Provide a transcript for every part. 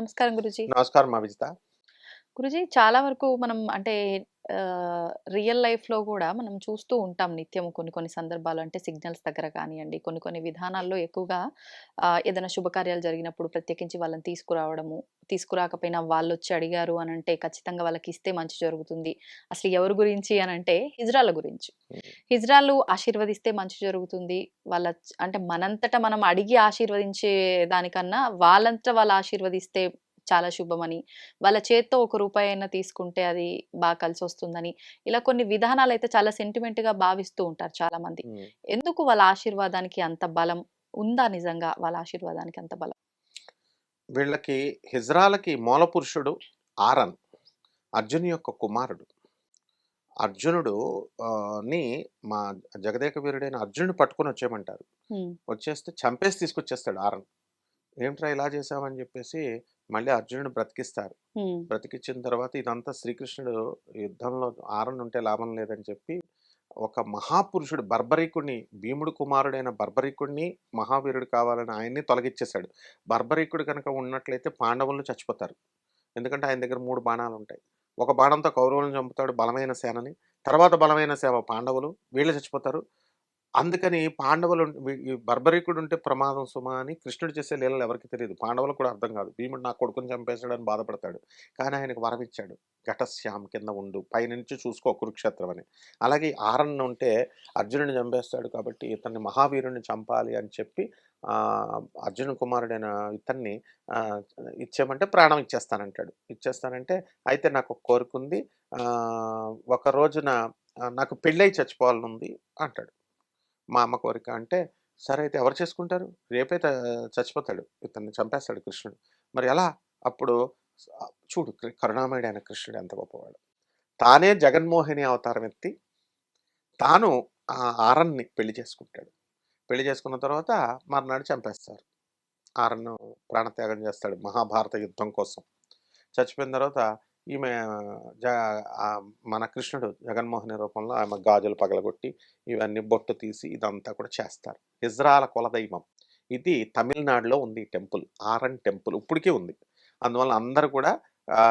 నమస్కారం గురుజీ. నమస్కారం అభిజిత. గురుజీ చాలా వరకు మనం అంటే రియల్ లైఫ్లో కూడా మనం చూస్తూ ఉంటాం నిత్యం కొన్ని కొన్ని సందర్భాలు. అంటే సిగ్నల్స్ దగ్గర కానివ్వండి కొన్ని కొన్ని విధానాల్లో ఎక్కువగా ఏదైనా శుభకార్యాలు జరిగినప్పుడు ప్రత్యేకించి వాళ్ళని తీసుకురావడము తీసుకురాకపోయినా వాళ్ళు వచ్చి అడిగారు అని అంటే ఖచ్చితంగా వాళ్ళకి ఇస్తే మంచి జరుగుతుంది. అసలు ఎవరి గురించి అని అంటే హిజ్రాల గురించి. హిజ్రాలు ఆశీర్వదిస్తే మంచి జరుగుతుంది. వాళ్ళ అంటే మనంతట మనం అడిగి ఆశీర్వదించే దానికన్నా వాళ్ళంతట వాళ్ళు ఆశీర్వదిస్తే చాలా శుభమని. వాళ్ళ చేత్తో ఒక రూపాయి అయినా తీసుకుంటే అది బాగా కలిసి వస్తుందని ఇలా కొన్ని విధానాలు అయితే చాలా సెంటిమెంట్గా భావిస్తూ ఉంటారు చాలా మంది. ఎందుకు వాళ్ళ ఆశీర్వాదానికి అంత బలం ఉందా నిజంగా? వాళ్ళ ఆశీర్వాదానికి అంత బలం? వీళ్ళకి హిజ్రాలకి మూల పురుషుడు ఆరన్ అర్జున్ యొక్క కుమారుడు. అర్జునుడు ని మా జగదేక వీరుడైన అర్జునుడు పట్టుకొని వచ్చేయమంటారు. వచ్చేస్తే చంపేసి తీసుకొచ్చేస్తాడు ఆరన్. ఏమిట్రా ఇలా చేసావని చెప్పేసి మళ్ళీ అర్జునుడు బ్రతికిస్తారు. హ్మ్. బ్రతికించిన తర్వాత ఇదంతా శ్రీకృష్ణుడు యుద్ధంలో ఆరన్ ఉంటే లాభం లేదని చెప్పి ఒక మహాపురుషుడు బర్బరీకుడిని భీముడు కుమారుడైన బర్బరీకుడిని మహావీరుడు కావాలని ఆయన్ని తొలగించేశాడు బర్బరీకుడు కనుక ఉన్నట్లయితే పాండవులు చచ్చిపోతారు. ఎందుకంటే ఆయన దగ్గర మూడు బాణాలు ఉంటాయి ఒక బాణంతో కౌరవులను చంపుతాడు బలమైన సేనని. తర్వాత బలమైన సేవ పాండవులు. వీళ్ళు చచ్చిపోతారు. అందుకని పాండవులు ఉం- వీ- ఈ బర్బరీకుడు ఉంటే ప్రమాదం సుమా అని కృష్ణుడు చేసే లీలలు ఎవరికి తెలియదు పాండవులకు కూడా అర్థం కాదు. భీముడు నా కొడుకుని చంపేశాడని బాధపడతాడు. కానీ ఆయనకు వరం ఇచ్చాడు ఘటశ్యామ్ కింద ఉండు. పైనుంచి చూసుకో కురుక్షేత్రం అని. అలాగే ఆరన్న ఉంటే అర్జునుడిని చంపేస్తాడు కాబట్టి ఇతన్ని మహావీరుని చంపాలి అని చెప్పి ఆ, అర్జున కుమారుడైన ఇతన్ని ఆ, ఇచ్చేయమంటే ప్రాణం ఇచ్చేస్తానంటాడు. ఇచ్చేస్తానంటే అయితే నాకు ఒక కోరిక ఉంది ఆ, ఒక రోజున ఆ, నాకు పెళ్ళై చచ్చిపోవాలని ఉంది అంటాడు. మా అమ్మ కోరిక అంటే సరే అయితే ఎవరు చేసుకుంటారు? రేపే చచ్చిపోతాడు. ఇతన్ని చంపేస్తాడు కృష్ణుడు. మరి ఎలా? అప్పుడు చూడు కరుణామయుడు అయిన కృష్ణుడు ఎంత గొప్పవాడు. తానే జగన్మోహిని అవతారం ఎత్తి తాను ఆ ఆరన్ని పెళ్ళి చేసుకుంటాడు. పెళ్ళి చేసుకున్న తర్వాత మర్నాడు చంపేస్తారు. ఆరన్ను ప్రాణత్యాగం చేస్తాడు మహాభారత యుద్ధం కోసం. చచ్చిపోయిన తర్వాత ఈమె జ మన కృష్ణుడు జగన్మోహన్ రూపంలో ఆమె గాజులు పగలగొట్టి ఇవన్నీ బొట్టు తీసి ఇదంతా కూడా చేస్తారు. ఇజ్రాల కులదైవం ఇది తమిళనాడులో ఉంది ఈ టెంపుల్. ఆరన్ టెంపుల్ ఇప్పటికీ ఉంది. అందువల్ల అందరూ కూడా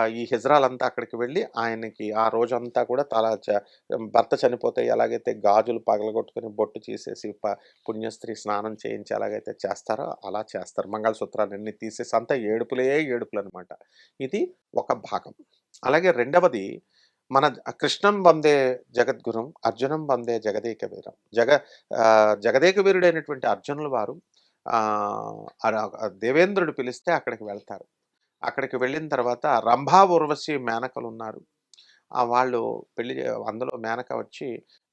ఈ హిజ్రాలంతా అక్కడికి వెళ్ళి ఆయనకి ఆ రోజంతా కూడా తల భర్త చనిపోతే ఎలాగైతే గాజులు పగలగొట్టుకుని బొట్టు తీసేసి ప- పుణ్యస్త్రీ స్నానం చేయించి ఎలాగైతే చేస్తారో అలా చేస్తారు. మంగళసూత్రాలన్నీ తీసేసి అంతా ఏడుపులే ఏడుపులు అనమాట ఇది ఒక భాగం. అలాగే రెండవది మన కృష్ణం వందే జగద్గురం అర్జునం వందే జగదేక వీరం జగ జగదేక వీరుడైనటువంటి అర్జునుల వారు దేవేంద్రుడు పిలిస్తే అక్కడికి వెళ్తారు. అక్కడికి వెళ్ళిన తర్వాత రంభా ఉర్వశి మేనకలు ఉన్నారు. వాళ్ళు పెళ్ళి అందులో మేనక వచ్చి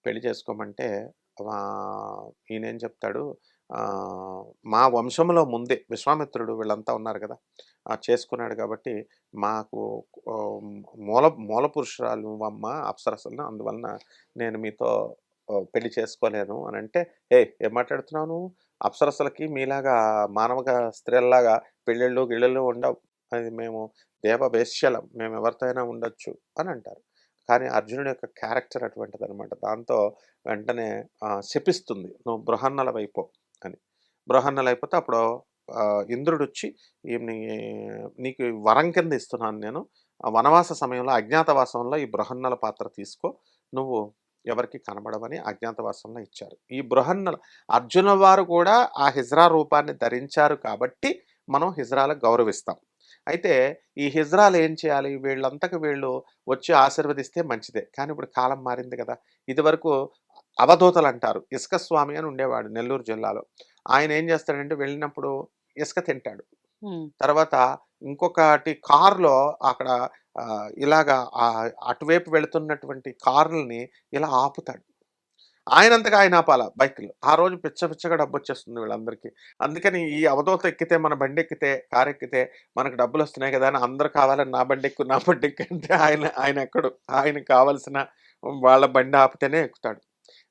పెళ్ళి చేసుకోమంటే ఈయనేం చెప్తాడు మా వంశంలో ముందే విశ్వామిత్రుడు వీళ్ళంతా ఉన్నారు కదా! చేసుకున్నాడు కాబట్టి మాకు మూల మూల పురుషురాలు అమ్మ అప్సరసలను అందువలన నేను మీతో పెళ్ళి చేసుకోలేను అని అంటే ఏ ఏం మాట్లాడుతున్నావు నువ్వు? అప్సరసలకి మీలాగా మానవగా స్త్రీలలాగా పెళ్ళిళ్ళు గిళ్ళళ్ళు ఉండవు. అది మేము దేవ వేశ్యలం. మేము ఎవరితో అయినా ఉండొచ్చు అని అంటారు. కానీ అర్జునుడి యొక్క క్యారెక్టర్ అటువంటిది అనమాట దాంతో వెంటనే శపిస్తుంది. నువ్వు బృహన్నల వైపు బృహన్నలు అయిపోతే అప్పుడు ఇంద్రుడు వచ్చి ఈమెని నీకు వరం కింద ఇస్తున్నాను నేను. వనవాస సమయంలో అజ్ఞాతవాసంలో ఈ బృహన్నల పాత్ర తీసుకో. నువ్వు ఎవరికి కనబడవని అజ్ఞాతవాసంలో ఇచ్చారు. ఈ బృహన్నల అర్జున వారు కూడా ఆ హిజ్రా రూపాన్ని ధరించారు కాబట్టి మనం హిజ్రాలకు గౌరవిస్తాం. అయితే ఈ హిజ్రాలు ఏం చేయాలి? వీళ్ళంతకు వీళ్ళు వచ్చి ఆశీర్వదిస్తే మంచిదే. కానీ ఇప్పుడు కాలం మారింది కదా. ఇదివరకు అవధూతలు అంటారు ఇసుక స్వామి అని ఉండేవాడు నెల్లూరు జిల్లాలో. ఆయన ఏం చేస్తాడంటే వెళ్ళినప్పుడు ఇసుక తింటాడు. తర్వాత ఇంకొకటి కారులో అక్కడ ఇలాగా అటువైపు వెళుతున్నటువంటి కార్లని ఇలా ఆపుతాడు. ఆయనంతగా ఆయన ఆపాల బైక్లు. ఆ రోజు పిచ్చ పిచ్చగా డబ్బు వచ్చేస్తుంది వీళ్ళందరికీ. అందుకని ఈ అవధూత ఎక్కితే మన బండి ఎక్కితే కారు ఎక్కితే మనకు డబ్బులు వస్తున్నాయి కదా అని అందరూ కావాలని నా బండి ఎక్కు నా బండి ఎక్కు అంటే ఆయన ఆయన ఎక్కడు. ఆయనకు కావలసిన వాళ్ళ బండి ఆపితేనే ఎక్కుతాడు.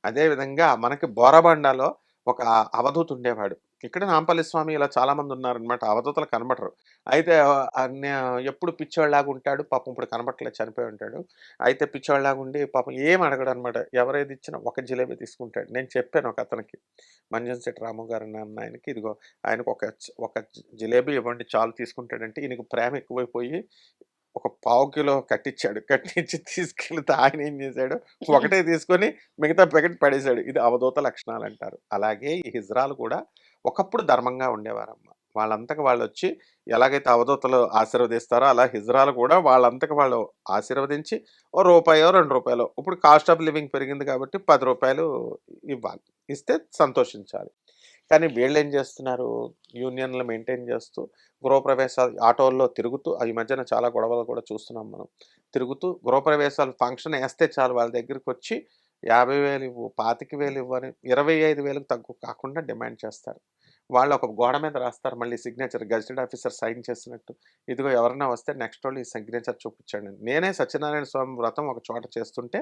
అదేవిధంగా మనకి బోరబండలో ఒక అవధూత ఉండేవాడు. ఇక్కడ నాంపల్లి స్వామి ఇలా చాలామంది ఉన్నారనమాట అవధూతలు కనబడరు. అయితే ఎప్పుడు పిచ్చోళ్ళలాగా ఉంటాడు పాపం ఇప్పుడు కనబట్టలే చనిపోయి ఉంటాడు. అయితే పిచ్చోళ్ళలాగా ఉండి పాపం ఏం అడగడు అనమాట ఎవరేది ఇచ్చినా ఒక జిలేబీ తీసుకుంటాడు. నేను చెప్పాను ఒక అతనికి మంజన్ శెట్టి రాము గారు అన్న ఆయనకి ఇదిగో ఆయనకు ఒక ఒక జిలేబీ ఇవ్వండి చాలు తీసుకుంటాడంటే ఈయనకు ప్రేమ ఎక్కువైపోయి ఒక పావు కిలో కట్టించాడు కట్టించి తీసుకెళ్తే ఆయన ఏం చేశాడు? ఒకటే తీసుకొని మిగతా ప్యాకెట్ పడేశాడు. ఇది అవధూత లక్షణాలు అంటారు అలాగే ఈ హిజ్రాలు కూడా ఒకప్పుడు ధర్మంగా ఉండేవారమ్మ. వాళ్ళంతకు వాళ్ళు వచ్చి ఎలాగైతే అవధూతలు ఆశీర్వదిస్తారో అలా హిజ్రాలు కూడా వాళ్ళంతకు వాళ్ళు ఆశీర్వదించి ఓ రూపాయో రెండు రూపాయలు. ఇప్పుడు కాస్ట్ ఆఫ్ లివింగ్ పెరిగింది కాబట్టి పది రూపాయలు ఇవ్వాలి. ఇస్తే సంతోషించాలి. కానీ వీళ్ళు ఏం చేస్తున్నారు? యూనియన్లు మెయింటైన్ చేస్తూ గృహప్రవేశాలు ఆటోల్లో తిరుగుతూ ఈ మధ్యన చాలా గొడవలు కూడా చూస్తున్నాం మనం. తిరుగుతూ గృహప్రవేశాలు ఫంక్షన్ వేస్తే చాలు వాళ్ళ దగ్గరికి వచ్చి యాభై వేలు ఇవ్వు పాతిక వేలు ఇవ్వని ఇరవై ఐదు వేలకు తగ్గు కాకుండా డిమాండ్ చేస్తారు. వాళ్ళు ఒక గోడ మీద రాస్తారు. మళ్ళీ సిగ్నేచర్ గజెటెడ్ ఆఫీసర్ సైన్ చేసినట్టు. ఇదిగో ఎవరైనా వస్తే నెక్స్ట్ వాళ్ళు ఈ సిగ్నేచర్ చూపించండి. నేనే సత్యనారాయణ స్వామి వ్రతం ఒక చోట చేస్తుంటే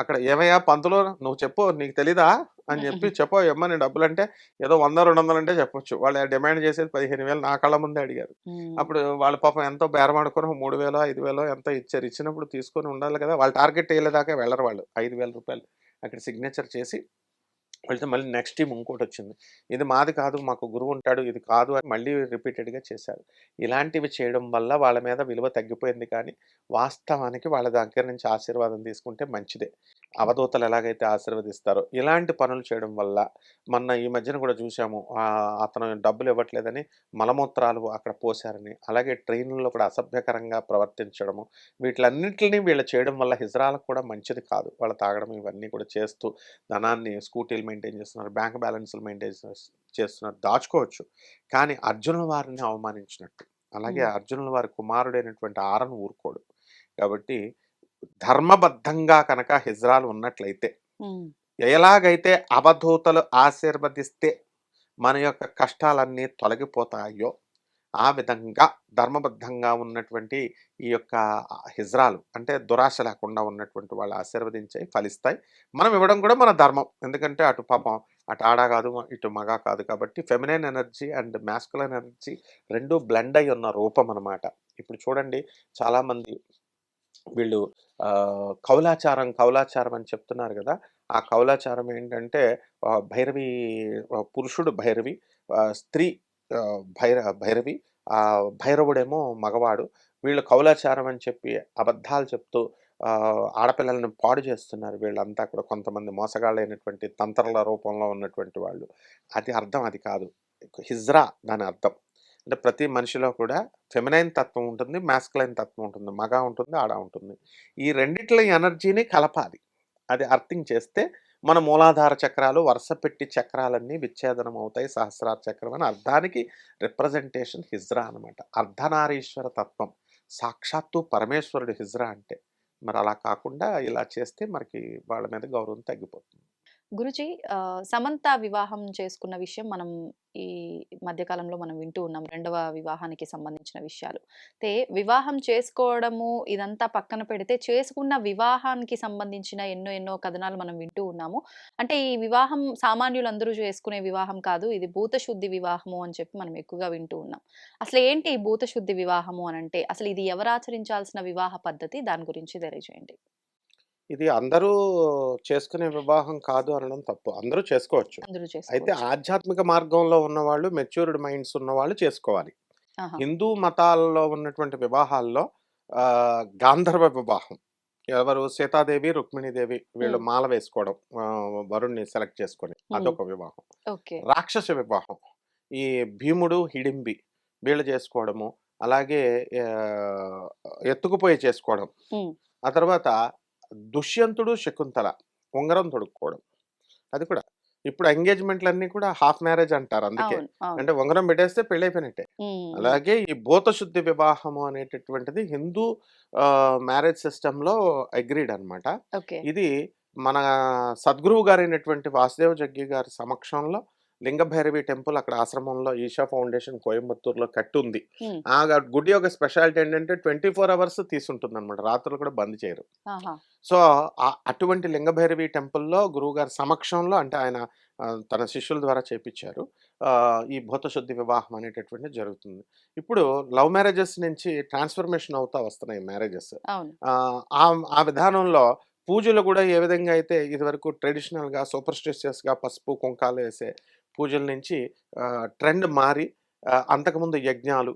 అక్కడ ఏమయ్యా పంతులు నువ్వు చెప్పు నీకు తెలీదా? అని చెప్పి చెప్పు ఎమ్మని డబ్బులు అంటే ఏదో వంద రెండు వందలు అంటే చెప్పొచ్చు. వాళ్ళు డిమాండ్ చేసేది పదిహేను వేలు నా కళ్ళ ముందే అడిగారు. అప్పుడు వాళ్ళ పాపం ఎంతో బేరమాడుకొని మూడు వేలు ఐదు వేలు ఎంతో ఇచ్చారు. ఇచ్చినప్పుడు తీసుకొని ఉండాలి కదా! వాళ్ళ టార్గెట్ వేయలేదాకా వెళ్ళరు వాళ్ళు. ఐదు వేల రూపాయలు అక్కడ సిగ్నేచర్ చేసి వెళ్తే మళ్ళీ నెక్స్ట్ టీం ఇంకోటి వచ్చింది ఇది మాది కాదు మాకు గురువు ఉంటాడు ఇది కాదు అని మళ్ళీ రిపీటెడ్గా చేశారు. ఇలాంటివి చేయడం వల్ల వాళ్ళ మీద విలువ తగ్గిపోయింది కానీ వాస్తవానికి వాళ్ళ దగ్గర నుంచి ఆశీర్వాదం తీసుకుంటే మంచిదే. అవధూతలు ఎలాగైతే ఆశీర్వదిస్తారో ఇలాంటి పనులు చేయడం వల్ల మొన్న ఈ మధ్యన కూడా చూసాము. అతను డబ్బులు ఇవ్వట్లేదని మలమూత్రాలు అక్కడ పోశారని అలాగే ట్రైన్లలో కూడా అసభ్యకరంగా ప్రవర్తించడము వీటిలన్నింటినీ వీళ్ళు చేయడం వల్ల హిజ్రాలకు కూడా మంచిది కాదు. వాళ్ళు తాగడం ఇవన్నీ కూడా చేస్తూ ధనాన్ని స్కూటీలు మెయింటైన్ చేస్తున్నారు బ్యాంక్ బ్యాలెన్స్లు మెయింటైన్ చేస్తున్నారు దాచుకోవచ్చు. కానీ అర్జునుల వారిని అవమానించినట్టు. అలాగే. అర్జునుల వారి కుమారుడైనటువంటి ఆరను ఊరుకోడు. కాబట్టి ధర్మబద్ధంగా కనుక హిజ్రాలు ఉన్నట్లయితే ఎలాగైతే అవధూతలు ఆశీర్వదిస్తే మన యొక్క కష్టాలన్నీ తొలగిపోతాయో ఆ విధంగా ధర్మబద్ధంగా ఉన్నటువంటి ఈ యొక్క హిజ్రాలు అంటే దురాశ లేకుండా ఉన్నటువంటి వాళ్ళు ఆశీర్వదించాయి ఫలిస్తాయి. మనం ఇవ్వడం కూడా మన ధర్మం. ఎందుకంటే అటు పాపం అటు ఆడ కాదు ఇటు మగ కాదు కాబట్టి feminine energy and masculine energy రెండు బ్లెండ్ అయి ఉన్న రూపం అన్నమాట ఇప్పుడు చూడండి చాలామంది వీళ్ళు కౌలాచారం కౌలాచారం అని చెప్తున్నారు కదా! ఆ కౌలాచారం ఏంటంటే భైరవి పురుషుడు భైరవి స్త్రీ భైర భైరవి ఆ భైరవుడేమో మగవాడు. వీళ్ళు కౌలాచారం అని చెప్పి అబద్ధాలు చెప్తూ ఆడపిల్లలను పాడు చేస్తున్నారు. వీళ్ళంతా కూడా కొంతమంది మోసగాళ్ళైనటువంటి తంత్రల రూపంలో ఉన్నటువంటి వాళ్ళు. అది అర్థం అది కాదు. హిజ్రా దాని అర్థం. అంటే ప్రతి మనిషిలో కూడా ఫెమినైన్ తత్వం ఉంటుంది మాస్కులైన్ తత్వం ఉంటుంది మగ ఉంటుంది ఆడ ఉంటుంది. ఈ రెండిట్ల ఎనర్జీని కలపాలి. అది అర్థం చేస్తే మన మూలాధార చక్రాలు వరుస పెట్టి చక్రాలన్నీ విచ్ఛేదనం అవుతాయి సహస్రార చక్రం అని అర్థానికి రిప్రజెంటేషన్ హిజ్రా అనమాట అర్ధనారీశ్వర తత్వం. సాక్షాత్తు పరమేశ్వరుడు హిజ్రా అంటే. మరి అలా కాకుండా ఇలా చేస్తే మనకి వాళ్ళ మీద గౌరవం తగ్గిపోతుంది. గురుజీ సమంత వివాహం చేసుకున్న విషయం మనం ఈ మధ్యకాలంలో మనం వింటూ ఉన్నాం. రెండవ వివాహానికి సంబంధించిన విషయాలు. అయితే వివాహం చేసుకోవడము ఇదంతా పక్కన పెడితే చేసుకున్న వివాహానికి సంబంధించిన ఎన్నో ఎన్నో కథనాలు మనం వింటూ ఉన్నాము. అంటే ఈ వివాహం సామాన్యులందరూ చేసుకునే వివాహం కాదు. ఇది భూతశుద్ధి వివాహము అని చెప్పి మనం ఎక్కువగా వింటూ ఉన్నాం. అసలు ఏంటి ఈ భూతశుద్ధి వివాహము అని అంటే అసలు ఇది ఎవరు ఆచరించాల్సిన వివాహ పద్ధతి? దాని గురించి తెలియజేయండి. ఇది అందరూ చేసుకునే వివాహం కాదు అనడం తప్పు. అందరూ చేసుకోవచ్చు. అందరూ అయితే ఆధ్యాత్మిక మార్గంలో ఉన్న వాళ్ళు మెచ్యూర్డ్ మైండ్స్ ఉన్న వాళ్ళు చేసుకోవాలి. ఆహా. హిందూ మతాల్లో ఉన్నటువంటి వివాహాల్లో ఆ, గాంధర్వ వివాహం. ఎవరు సీతాదేవి రుక్మిణీదేవి వీళ్ళు. మాల వేసుకోవడం ఆ, వరుణ్ణి సెలెక్ట్ చేసుకొని అదొక వివాహం. ఓకే. రాక్షస వివాహం. ఈ భీముడు హిడింబి వీళ్ళు చేసుకోవడము అలాగే ఆ, ఎత్తుకుపోయి చేసుకోవడం. ఆ తర్వాత దుష్యంతుడు శకుంతల ఉంగరం తొడుక్కోవడం. అది కూడా. ఇప్పుడు ఎంగేజ్మెంట్లన్నీ కూడా హాఫ్ మ్యారేజ్ అంటారు అందుకే. అంటే ఉంగరం పెట్టేస్తే పెళ్ళి అయిపోయినట్టే అలాగే ఈ భూతశుద్ధి వివాహము అనేటటువంటిది హిందూ మ్యారేజ్ సిస్టంలో అగ్రీడ్ అన్నమాట. ఓకే. ఇది మన సద్గురువు గారైనటువంటి వాసుదేవ జగ్గి గారి సమక్షంలో లింగభైరవి టెంపుల్ అక్కడ ఆశ్రమంలో ఈషా ఫౌండేషన్ కోయంబత్తూరులో కట్టి ఉంది ఆ గుడి యొక్క స్పెషాలిటీ ఏంటంటే ట్వంటీ ఫోర్ అవర్స్ తీసుంటుంది అనమాట రాత్రులు కూడా బంద్ చేయరు. సో అటువంటి లింగభైరవి టెంపుల్లో గురువుగారి సమక్షంలో అంటే ఆయన తన శిష్యుల ద్వారా చేపించారు ఈ భూతశుద్ధి వివాహం అనేటటువంటిది జరుగుతుంది. ఇప్పుడు లవ్ మ్యారేజెస్ నుంచి ట్రాన్స్ఫర్మేషన్ అవుతా వస్తున్నాయి మ్యారేజెస్. ఆ ఆ విధానంలో పూజలు కూడా ఏ విధంగా అయితే ఇదివరకు ట్రెడిషనల్గా సూపర్ స్టిషియస్గా పసుపు కుంకాలు వేసే పూజల నుంచి ట్రెండ్ మారి అంతకుముందు యజ్ఞాలు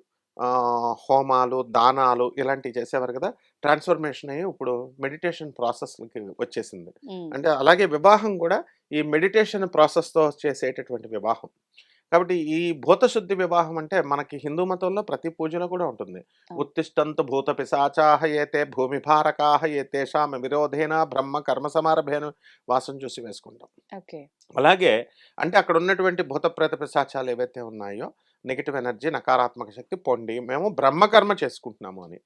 హోమాలు దానాలు ఇలాంటివి చేసేవారు కదా! ట్రాన్స్ఫర్మేషన్ అయ్యి ఇప్పుడు మెడిటేషన్ ప్రాసెస్కి వచ్చేసింది. అంటే అలాగే వివాహం కూడా ఈ మెడిటేషన్ ప్రాసెస్తో చేసేటటువంటి వివాహం. కాబట్టి ఈ భూతశుద్ధి వివాహం అంటే మనకి హిందూ మతంలో ప్రతి పూజలో కూడా ఉంటుంది. ఉత్తిష్టంతు భూత పిశాచాహ ఏతే భూమి భారకాహ ఏతేషామ విరోధేన బ్రహ్మ కర్మ సమారభేన వాసం చూసి వేసుకుంటాం. ఓకే. అలాగే అంటే అక్కడ ఉన్నటువంటి భూత ప్రేత పిశాచాలు ఏవైతే ఉన్నాయో నెగిటివ్ ఎనర్జీ నకారాత్మక శక్తి పొండి మేము బ్రహ్మకర్మ చేసుకుంటున్నాము అని.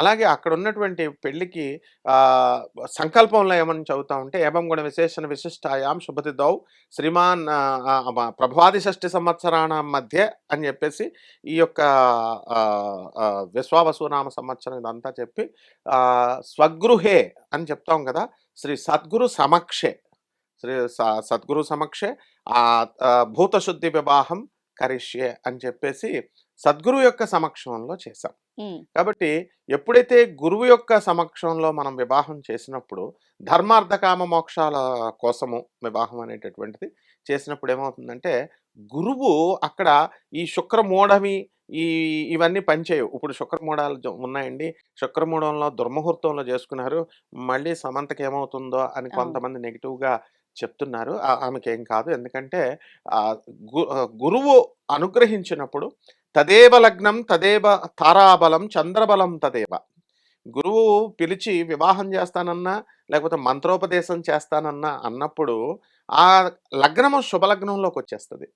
అలాగే అక్కడ ఉన్నటువంటి పెళ్ళికి ఆ, సంకల్పంలో ఏమని చదువుతా ఉంటే ఏవం గుణ విశేషణ విశిష్టాయాం శుభతిదౌ శ్రీమాన్ ప్రభాది షష్ఠి సంవత్సరాణ మధ్య అని చెప్పేసి ఈ యొక్క విశ్వావసునామ సంవత్సరం ఇదంతా చెప్పి ఆ, స్వగృహే అని చెప్తాం కదా శ్రీ సద్గురు సమక్షే. శ్రీ సద్గురు సమక్షే. భూతశుద్ధి వివాహం కరిష్యే అని చెప్పేసి సద్గురు యొక్క సమక్షంలో చేశాం. కాబట్టి ఎప్పుడైతే గురువు యొక్క సమక్షంలో మనం వివాహం చేసినప్పుడు ధర్మార్థకామ మోక్షాల కోసము వివాహం అనేటటువంటిది చేసినప్పుడు ఏమవుతుందంటే గురువు అక్కడ ఈ శుక్రమూఢమి ఈ ఇవన్నీ పనిచేయవు. ఇప్పుడు శుక్రమూఢాలు ఉన్నాయండి. శుక్రమూఢంలో దుర్ముహూర్తంలో చేసుకున్నారు. మళ్ళీ సమంతకి ఏమవుతుందో అని. కొంతమంది నెగిటివ్గా చెప్తున్నారు. ఆమెకేం ఆమెకి ఏం కాదు. ఎందుకంటే గు- గురువు అనుగ్రహించినప్పుడు తదేవ లగ్నం తదేవ తారాబలం చంద్రబలం తదేవ. గురువు పిలిచి వివాహం చేస్తానన్నా లేకపోతే మంత్రోపదేశం చేస్తానన్నా అన్నప్పుడు ఆ లగ్నము శుభలగ్నంలోకి వచ్చేస్తుంది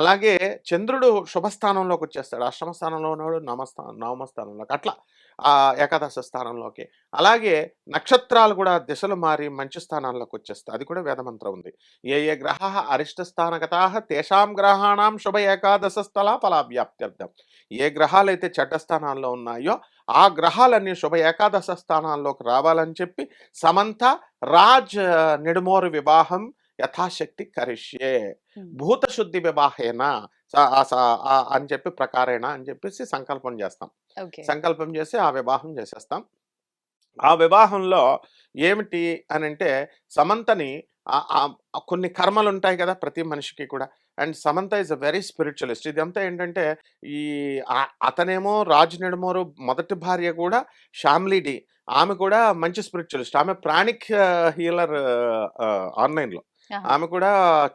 అలాగే చంద్రుడు శుభస్థానంలోకి వచ్చేస్తాడు అష్టమ స్థానంలో ఉన్నాడు నవస్థా నవమ స్థానంలోకి అట్లా ఆ ఏకాదశ స్థానంలోకి. అలాగే నక్షత్రాలు కూడా దిశలు మారి మంచి స్థానాల్లోకి వచ్చేస్తాయి అది కూడా వేదమంత్రం ఉంది. ఏ ఏ గ్రహ అరిష్ట స్థానగతా తేషాం గ్రహాణం శుభ ఏకాదశ స్థల ఫలాభ్యాప్త్యర్థం. ఏ గ్రహాలైతే చెడ్డ స్థానాల్లో ఉన్నాయో ఆ గ్రహాలన్నీ శుభ ఏకాదశ స్థానాల్లోకి రావాలని చెప్పి సమంత రాజ్ నిడుమోరు వివాహం యథాశక్తి కరిష్యే. భూతశుద్ధి వివాహేన? అని చెప్పి ప్రకారేణ అని చెప్పేసి సంకల్పం చేస్తాం. సంకల్పం చేసి ఆ వివాహం చేసేస్తాం. ఆ వివాహంలో ఏమిటి అని అంటే సమంతని కొన్ని కర్మలు ఉంటాయి కదా ప్రతి మనిషికి కూడా. And Samantha is a very spiritualist. ఇదంతా ఏంటంటే ఈ అతనేమో రాజు నెడమోరు మొదటి భార్య కూడా శ్యామ్లీడి ఆమె కూడా మంచి స్పిరిచువలిస్ట్. ఆమె ప్రాణిక్ హీలర్ ఆన్లైన్లో. ఆమె కూడా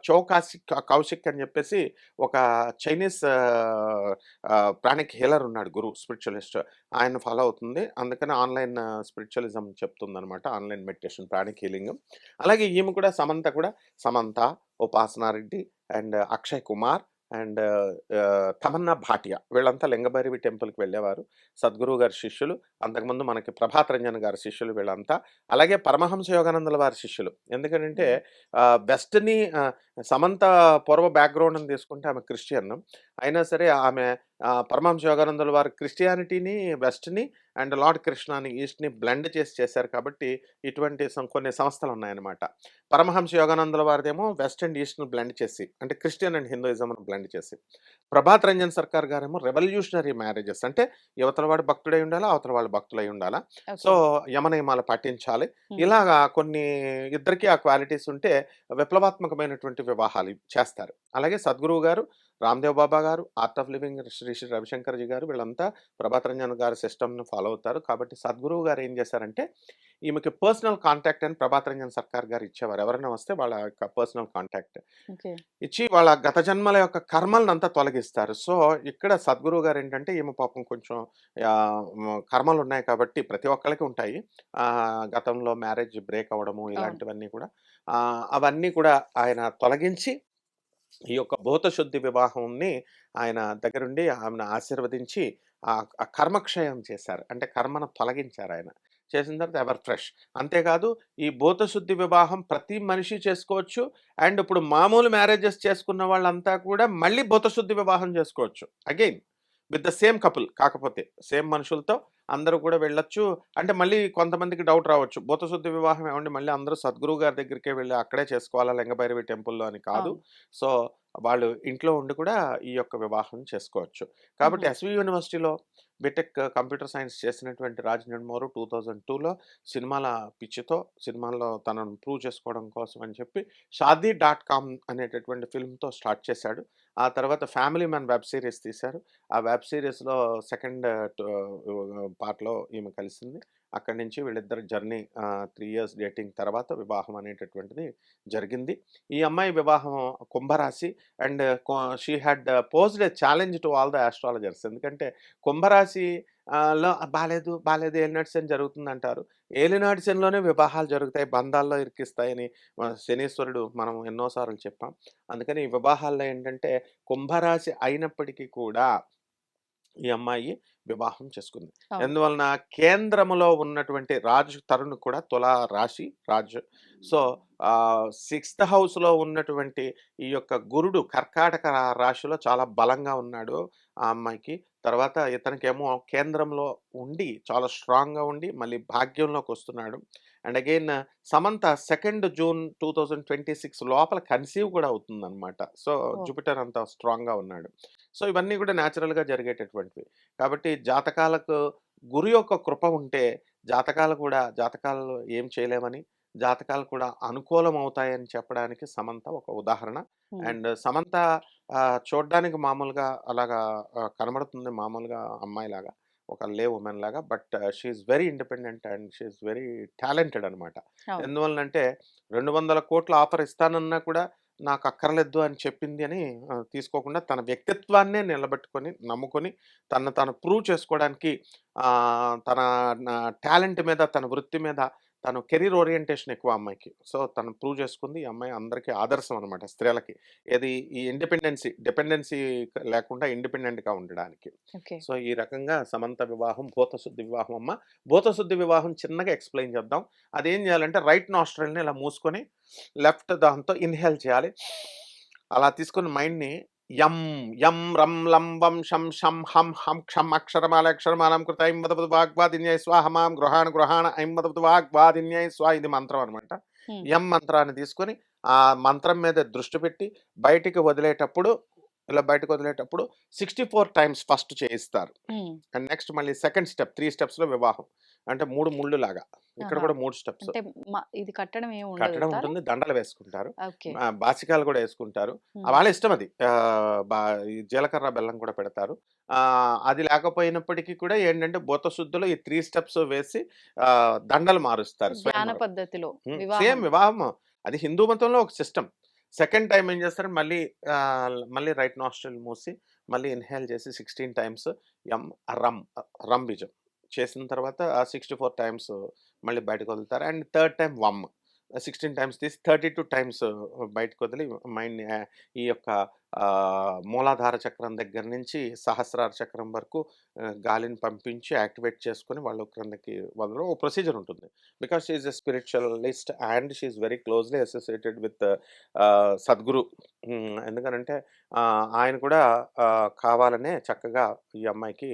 చో కాసిక్ కౌశిక్ అని చెప్పేసి ఒక చైనీస్ ప్రాణిక్ హీలర్ ఉన్నాడు గురు స్పిరిచువలిస్ట్. ఆయన ఫాలో అవుతుంది. అందుకని ఆన్లైన్ స్పిరిచువలిజం చెప్తుంది అనమాట ఆన్లైన్ మెడిటేషన్ ప్రాణిక్ హీలింగ్. అలాగే ఈమె కూడా సమంత కూడా సమంత ఉపాసనారెడ్డి అండ్ అక్షయ్ కుమార్ అండ్ తమన్నా భాటియా. వీళ్ళంతా లింగభైరవి టెంపుల్కి వెళ్ళేవారు. సద్గురు గారి శిష్యులు. అంతకుముందు మనకి ప్రభాత్ రంజన్ గారి శిష్యులు వీళ్ళంతా. అలాగే పరమహంస యోగానందుల వారి శిష్యులు. ఎందుకంటే వెస్ట్ని సమంత పూర్వ బ్యాక్గ్రౌండ్ని తీసుకుంటే ఆమె క్రిస్టియన్. అయినా సరే ఆమె పరమహంస యోగానందుల వారి క్రిస్టియానిటీని వెస్ట్ని అండ్ లార్డ్ కృష్ణని ఈస్ట్ని బ్లెండ్ చేసి చేశారు కాబట్టి ఇటువంటి సం- కొన్ని సంస్థలు ఉన్నాయన్నమాట పరమహంస యోగానందుల వారిదేమో వెస్ట్ అండ్ ఈస్ట్ని బ్లెండ్ చేసి అంటే క్రిస్టియన్ అండ్ హిందూయిజం బ్లెండ్ చేసి ప్రభాత్ రంజన్ సర్కార్ గారేమో రెవల్యూషనరీ మ్యారేజెస్ అంటే యువతల వాడు భక్తుడై ఉండాలా అవతల వాళ్ళు భక్తులై ఉండాలా. సో యమనియమాలు పాటించాలి. ఇలాగా కొన్ని ఇద్దరికి ఆ క్వాలిటీస్ ఉంటే విప్లవాత్మకమైనటువంటి వివాహాలు చేస్తారు. అలాగే సద్గురువు గారు రామ్దేవ్ బాబా గారు art of living Sri Sri Ravi Shankar ji గారు వీళ్ళంతా ప్రభాత్ రంజన్ గారి సిస్టమ్ని ఫాలో అవుతారు. కాబట్టి సద్గురువు గారు ఏం చేశారంటే ఈమెకి పర్సనల్ కాంటాక్ట్ అని ప్రభాత్ రంజన్ సర్కార్ గారు ఇచ్చేవారు. ఎవరైనా వస్తే వాళ్ళ యొక్క పర్సనల్ కాంటాక్ట్. ఇచ్చి వాళ్ళ గత జన్మల యొక్క కర్మలను అంతా తొలగిస్తారు. సో ఇక్కడ సద్గురువు గారు ఏంటంటే ఈమె పాపం కొంచెం కర్మలు ఉన్నాయి కాబట్టి ప్రతి ఒక్కరికి ఉంటాయి. గతంలో మ్యారేజ్ బ్రేక్ అవ్వడము ఇలాంటివన్నీ కూడా. అవన్నీ కూడా ఆయన తొలగించి ఈ యొక్క భూతశుద్ధి వివాహంని ఆయన దగ్గరుండి ఆమెను ఆశీర్వదించి ఆ కర్మక్షయం చేశారు. అంటే కర్మను తొలగించారు ఆయన. చేసిన తర్వాత ఎవర్ ఫ్రెష్. అంతేకాదు ఈ భూతశుద్ధి వివాహం ప్రతి మనిషి చేసుకోవచ్చు. అండ్ ఇప్పుడు మామూలు మ్యారేజెస్ చేసుకున్న వాళ్ళంతా కూడా మళ్ళీ భూతశుద్ధి వివాహం చేసుకోవచ్చు. Again with the same couple. కాకపోతే సేమ్ మనుషులతో అందరూ కూడా వెళ్ళొచ్చు. అంటే మళ్ళీ కొంతమందికి డౌట్ రావచ్చు. భూతశుద్ధి వివాహం ఏమండి? మళ్ళీ అందరూ సద్గురువు గారి దగ్గరికే వెళ్ళి అక్కడే చేసుకోవాలా? లింగభైరవి టెంపుల్లో అని కాదు. సో వాళ్ళు ఇంట్లో ఉండి కూడా ఈ యొక్క వివాహం చేసుకోవచ్చు. కాబట్టి. ఎస్వి యూనివర్సిటీలో బీటెక్ కంప్యూటర్ సైన్స్ చేసినటువంటి రాజ్ నెడ్మోరు టూ థౌజండ్ టూలో సినిమాల పిచ్చితో సినిమాల్లో తనను ప్రూవ్ చేసుకోవడం కోసం అని చెప్పి షాదీ డాట్ కామ్ అనేటటువంటి ఫిల్మ్తో స్టార్ట్ చేశాడు. ఆ తర్వాత ఫ్యామిలీ మ్యాన్ వెబ్ సిరీస్ తీశారు. ఆ వెబ్ సిరీస్లో సెకండ్ పార్ట్లో ఈమె కలిసింది. అక్కడి నుంచి వీళ్ళిద్దరు జర్నీ త్రీ ఇయర్స్ డేటింగ్ తర్వాత వివాహం అనేటటువంటిది జరిగింది. ఈ అమ్మాయి వివాహం కుంభరాశి and she had posed a challenge to all the astrologers. ఎందుకంటే కుంభరాశి లో బాలేదు బాలేదు ఏలినాటి జరుగుతుంది అంటారు ఏలినాటి వివాహాలు జరుగుతాయి బంధాల్లో ఇరికిస్తాయని శనీశ్వరుడు మనం ఎన్నోసార్లు చెప్పాం. అందుకని ఈ వివాహాల్లో ఏంటంటే కుంభరాశి అయినప్పటికీ కూడా ఈ అమ్మాయి వివాహం చేసుకుంది. ఎందువలన కేంద్రములో ఉన్నటువంటి రాజు తరుణ్ కూడా తులా రాశి రాజు. సో సిక్స్త్ హౌస్లో ఉన్నటువంటి ఈ యొక్క గురుడు కర్కాటక రాశిలో చాలా బలంగా ఉన్నాడు ఆ అమ్మాయికి. తర్వాత ఇతనికేమో కేంద్రంలో ఉండి చాలా స్ట్రాంగ్గా ఉండి మళ్ళీ భాగ్యంలోకి వస్తున్నాడు and again Samantha second June two thousand twenty six లోపల కన్సీవ్ కూడా అవుతుంది అనమాట సో. జూపిటర్ అంత స్ట్రాంగ్గా ఉన్నాడు. సో ఇవన్నీ కూడా న్యాచురల్గా జరిగేటటువంటివి. కాబట్టి జాతకాలకు గురు యొక్క కృప ఉంటే జాతకాలు కూడా జాతకాలు ఏం చేయలేమని జాతకాలు కూడా అనుకూలం అవుతాయని చెప్పడానికి సమంత ఒక ఉదాహరణ. అండ్ సమంత చూడ్డానికి మామూలుగా అలాగా కనబడుతుంది మామూలుగా అమ్మాయిలాగా. ఒక లే ఉమెన్ లాగా but she's very independent and she's very talented అనమాట అవును. ఎందువలనంటే రెండు వందల కోట్ల ఆఫర్ ఇస్తానన్నా కూడా నాకు అక్కర్లేదు అని చెప్పింది అని తీసుకోకుండా తన వ్యక్తిత్వాన్నే నిలబెట్టుకొని నమ్ముకొని తను తను ప్రూవ్ చేసుకోవడానికి తన టాలెంట్ మీద తన వృత్తి మీద తను కెరీర్ ఓరియంటేషన్ ఎక్కువ అమ్మాయికి. సో తను ప్రూవ్ చేసుకుంది. ఈ అమ్మాయి అందరికీ ఆదర్శం అనమాట స్త్రీలకి. ఏది ఈ ఇండిపెండెన్సీ డిపెండెన్సీ లేకుండా ఇండిపెండెంట్గా ఉండడానికి. సో ఈ రకంగా సమంత వివాహం భూతశుద్ధి వివాహం అమ్మ. భూతశుద్ధి వివాహం చిన్నగా ఎక్స్ప్లెయిన్ చేద్దాం. అదేం చేయాలంటే రైట్ నాస్ట్రల్ని ఇలా మూసుకొని లెఫ్ట్ దాంతో ఇన్హేల్ చేయాలి. అలా తీసుకుని మైండ్ని యం యం రం లం వం షం షం హం హం క్షం అక్షరమాల అక్షరమాలం కృత ఐం వదవదు వాగ్వాదిన్యై స్వాహమాం గృహాణ గృహాణ ఐం వదవదు వాగ్వాదిన్యై స్వా ఇది మంత్రం అనమాట. యం మంత్రాన్ని తీసుకొని ఆ మంత్రం మీద దృష్టి పెట్టి బయటికి వదిలేటప్పుడు ఇలా బయటకు వదిలేటప్పుడు సిక్స్టీ ఫోర్ టైమ్స్ ఫస్ట్ చేయిస్తారు. అండ్ నెక్స్ట్ మళ్ళీ సెకండ్ స్టెప్ త్రీ స్టెప్స్లో వివాహం అంటే మూడు ముళ్ళు లాగా ఇక్కడ. కూడా మూడు స్టెప్స్. అంటే ఇది కట్టడం ఏమి కట్టడం? ఉంటుంది. దండలు వేసుకుంటారు. బాసికాలు కూడా వేసుకుంటారు. వాళ్ళ ఇష్టం అది. జీలకర్ర బెల్లం కూడా పెడతారు. ఆ, అది లేకపోయినప్పటికీ కూడా ఏంటంటే శుద్ధిలో ఈ త్రీ స్టెప్స్ వేసి దండలు మారుస్తారు పద్ధతిలో. సేమ్ వివాహం అది హిందూ మతంలో ఒక సిస్టమ్ సెకండ్ టైం ఏం చేస్తారు? మళ్ళీ మళ్ళీ రైట్ నాస్ట్రల్ మూసి మళ్ళీ ఇన్హేల్ చేసి సిక్స్టీన్ టైమ్స్ ఎం రమ్ రమ్ బీజం. చేసిన తర్వాత సిక్స్టీ ఫోర్ టైమ్స్ మళ్ళీ బయటకు వదులుతారు. అండ్ థర్డ్ టైం వమ్. సిక్స్టీన్ టైమ్స్ తీసి థర్టీ టూ టైమ్స్ బయటకు వదిలి మైండ్ ఈ యొక్క మూలాధార చక్రం దగ్గర నుంచి సహస్రార చక్రం వరకు గాలిని పంపించి యాక్టివేట్ చేసుకొని వాళ్ళు క్రిందకి వదలడం ఓ ప్రొసీజర్ ఉంటుంది. Because she's a spiritualist and she's very closely associated with Sadhguru. ఎందుకనంటే ఆయన కూడా కావాలనే చక్కగా ఈ అమ్మాయికి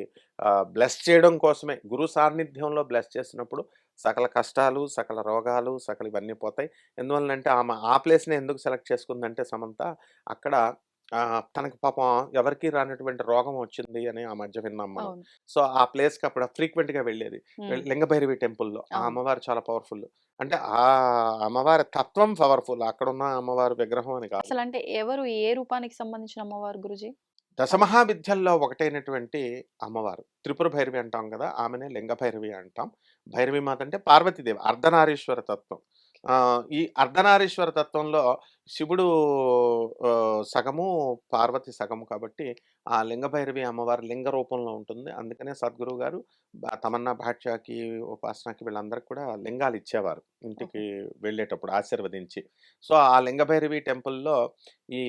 బ్లెస్ చేయడం కోసమే. గురు సాన్నిధ్యంలో బ్లెస్ చేసినప్పుడు సకల కష్టాలు సకల రోగాలు సకల ఇవన్నీ పోతాయి. ఎందువల్లంటే ఆమె ఆ ప్లేస్ని ఎందుకు సెలెక్ట్ చేసుకుందంటే సమంత అక్కడ ఆ, తనకి పాపం ఎవరికి రానటువంటి రోగం వచ్చింది అని ఆ మధ్య విన్నాం మనం. సో ఆ ప్లేస్కి అప్పుడు ఫ్రీక్వెంట్గా వెళ్ళేది. మ్మ్. లింగభైరవి టెంపుల్లో. ఆ. అమ్మవారు చాలా పవర్ఫుల్. అంటే ఆ అమ్మవారి తత్వం పవర్ఫుల్. అక్కడ ఉన్న అమ్మవారి విగ్రహం అని కాదు. అసలు అంటే ఎవరు ఏ రూపానికి సంబంధించిన అమ్మవారు గురుజీ? దశమహావిద్యల్లో ఒకటైనటువంటి అమ్మవారు. త్రిపుర భైరవి అంటాం కదా! ఆమెనే లింగ భైరవి అంటాం. భైరవి మాత అంటే పార్వతీదేవి అర్ధనారీశ్వర తత్వం. ఈ అర్ధనారీశ్వర తత్వంలో శివుడు సగము పార్వతి సగము కాబట్టి ఆ లింగ భైరవి అమ్మవారి లింగ రూపంలో ఉంటుంది. అందుకనే సద్గురువు గారు తమన్నా భాట్యాకి ఉపాసనకి వీళ్ళందరికీ కూడా లింగాలు ఇచ్చేవారు ఇంటికి వెళ్ళేటప్పుడు ఆశీర్వదించి. సో ఆ లింగ భైరవి టెంపుల్లో ఈ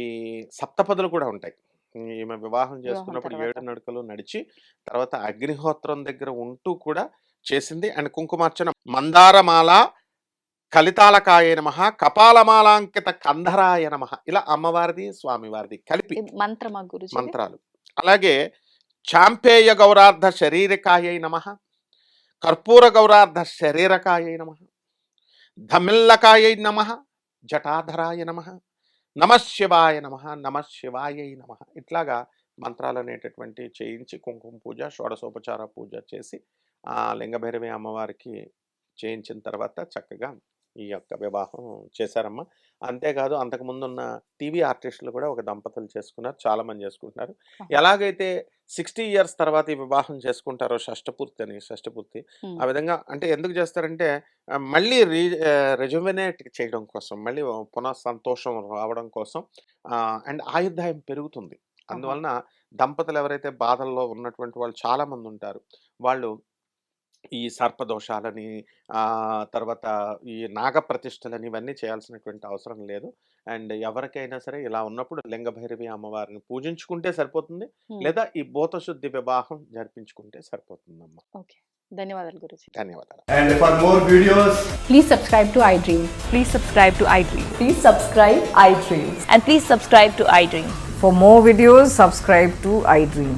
సప్తపదులు కూడా ఉంటాయి. ఈమె వివాహం చేసుకున్నప్పుడు. ఏడు నడకలు నడిచి తర్వాత అగ్నిహోత్రం దగ్గర ఉంటూ కూడా చేసింది. అండ్ కుంకుమార్చన మందారమాల కలితాలకాయ నమ కపాలమాలాంకిత కంధరాయ నమ ఇలా అమ్మవారిది స్వామివారిది కలిపి మంత్రమా మంత్రాలు. అలాగే చాంపేయ గౌరార్ధ శరీరకాయ నమ కర్పూర గౌరార్ధ శరీరకాయ నమ ధమిల్లకాయ నమ జటాధరాయ నమ నమశివాయ నమ నమశివాయ నమ ఇట్లాగా మంత్రాలు అనేటటువంటి చేయించి కుంకుమ పూజ షోడశోపచార పూజ చేసి ఆ లింగభైరవి అమ్మవారికి చేయించిన తర్వాత చక్కగా ఈ యొక్క వివాహం చేశారమ్మా. అంతేకాదు అంతకుముందు ఉన్న టీవీ ఆర్టిస్టులు కూడా ఒక దంపతులు చేసుకున్నారు చాలా మంది చేసుకుంటున్నారు. ఎలాగైతే సిక్స్టీ ఇయర్స్ తర్వాత ఈ వివాహం చేసుకుంటారో షష్టపూర్తి అని షష్టపూర్తి. ఆ విధంగా అంటే ఎందుకు చేస్తారంటే మళ్ళీ రీ రెజ్యుమినేట్ చేయడం కోసం మళ్ళీ పునః సంతోషం రావడం కోసం అండ్ ఆయుర్దాయం పెరుగుతుంది. అందువలన దంపతులు ఎవరైతే బాధల్లో ఉన్నటువంటి వాళ్ళు చాలా మంది ఉంటారు. వాళ్ళు ఈ సర్పదోషాలని తర్వాత ఈ నాగ ప్రతిష్టలని ఇవన్నీ చేయాల్సినటువంటి అవసరం లేదు. అండ్ ఎవరికైనా సరే ఇలా ఉన్నప్పుడు లింగభైరవి అమ్మవారిని పూజించుకుంటే సరిపోతుంది. లేదా ఈ భూతశుద్ధి వివాహం జరిపించుకుంటే సరిపోతుంది అమ్మ ఓకే. ధన్యవాదాలు గురించి ధన్యవాదాలు. And for more videos please subscribe to I Dream please subscribe to I Dream please subscribe I Dream and please subscribe to I Dream for more videos subscribe to I Dream